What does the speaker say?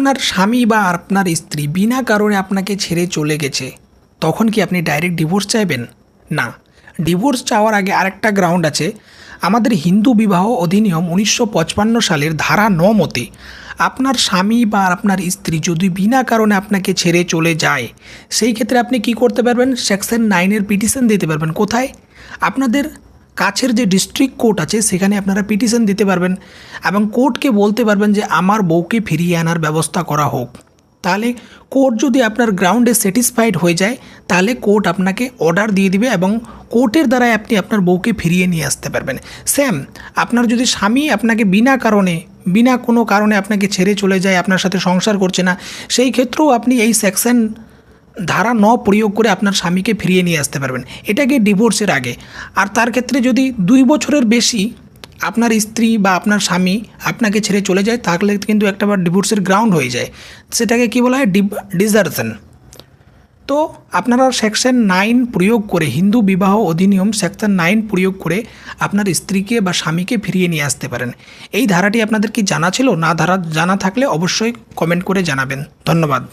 আপনার স্বামী বা আপনার স্ত্রী বিনা কারণে আপনাকে ছেড়ে চলে গেছে, তখন কি আপনি ডাইরেক্ট ডিভোর্স চাইবেন? না। ডিভোর্স চাওয়ার আগে আরেকটা গ্রাউন্ড আছে। আমাদের হিন্দু বিবাহ অধিনিয়ম উনিশশো সালের ধারা ন মতে, আপনার স্বামী বা আপনার স্ত্রী যদি বিনা কারণে আপনাকে ছেড়ে চলে যায়, সেই ক্ষেত্রে আপনি কি করতে পারবেন? সেকশন নাইনের পিটিশন দিতে পারবেন। কোথায়? আপনাদের কাছের যে ডিস্ট্রিক্ট কোর্ট আছে, সেখানে আপনারা পিটিশন দিতে পারবেন এবং কোর্টকে বলতে পারবেন যে, আমার বউকে ফিরিয়ে আনার ব্যবস্থা করা হোক। তাহলে কোর্ট যদি আপনার গ্রাউন্ডে স্যাটিসফাইড হয়ে যায়, তাহলে কোর্ট আপনাকে অর্ডার দিয়ে দিবে এবং কোর্টের দ্বারাই আপনি আপনার বউকে ফিরিয়ে নিয়ে আসতে পারবেন। স্যাম আপনার যদি স্বামী আপনাকে বিনা কারণে, বিনা কোনো কারণে আপনাকে ছেড়ে চলে যায়, আপনার সাথে সংসার করছে না, সেই ক্ষেত্রেও আপনি এই সেকশন ধারা ন প্রয়োগ করে আপনার স্বামীকে ফিরিয়ে নিয়ে আসতে পারবেন। এটাকে ডিভোর্সের আগে? আর তার ক্ষেত্রে যদি দুই বছরের বেশি আপনার স্ত্রী বা আপনার স্বামী আপনাকে ছেড়ে চলে যায়, তাহলে কিন্তু একটা বার ডিভোর্সের গ্রাউন্ড হয়ে যায়। সেটাকে কী বলা হয়? ডিজার্শন। তো আপনারা সেকশন নাইন প্রয়োগ করে, হিন্দু বিবাহ অধিনিয়ম সেকশন নাইন প্রয়োগ করে আপনার স্ত্রীকে বা স্বামীকে ফিরিয়ে নিয়ে আসতে পারেন। এই ধারাটি আপনাদের কি জানা ছিল? না ধারা, জানা থাকলে অবশ্যই কমেন্ট করে জানাবেন। ধন্যবাদ।